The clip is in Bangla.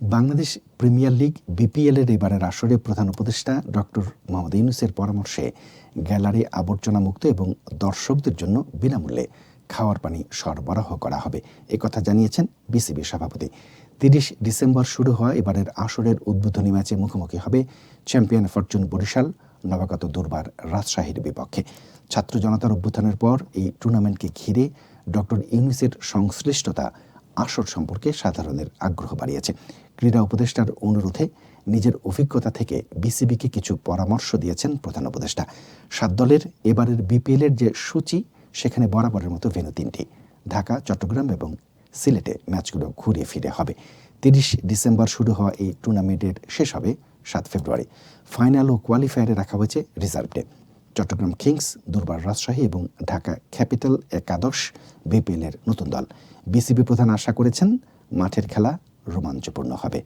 বাংলাদেশ প্রিমিয়ার লিগ বিপিএল এর এবারের আসরে প্রধান উপদেষ্টা ডক্টর মোহাম্মদ ইউনুসের পরামর্শে গ্যালারি আবর্জনা মুক্ত এবং দর্শকদের জন্য বিনামূল্যে খাওয়ার পানি সরবরাহ করা হবে। একথা জানিয়েছেন বিসিবি সভাপতি। তিরিশ ডিসেম্বর শুরু হওয়া এবারের আসরের উদ্বোধনী ম্যাচে মুখোমুখি হবে চ্যাম্পিয়ন ফরচুন বরিশাল, নবাগত দুর্বার রাজশাহীর বিপক্ষে। ছাত্র জনতার অভ্যুত্থানের পর এই টুর্নামেন্টকে ঘিরে ডক্টর ইউনুসের সংশ্লিষ্টতা আসর সম্পর্কে সাধারণের আগ্রহ বাড়িয়েছে। ক্রীড়া উপদেষ্টার অনুরোধে নিজের অভিজ্ঞতা থেকে বিসিবিকে কিছু পরামর্শ দিয়েছেন প্রধান উপদেষ্টা। সাত দলের এবারের বিপিএলের যে সূচি, সেখানে বরাবরের মতো ভেন্যু তিনটি। ঢাকা, চট্টগ্রাম এবং সিলেটে ম্যাচগুলো ঘুরে ফিরে হবে। তিরিশ ডিসেম্বর শুরু হওয়া এই টুর্নামেন্টের শেষ হবে সাত ফেব্রুয়ারি। ফাইনাল ও কোয়ালিফায়ারে রাখা হয়েছে রিজার্ভ ডে। চট্টগ্রাম কিংস, দুর্বার রাজশাহী এবং ঢাকা ক্যাপিটাল একাদশ বিপিএলের নতুন দল। বিসিবি প্রধান আশা করেছেন, মাঠের খেলা রোমাঞ্চপূর্ণ হবে।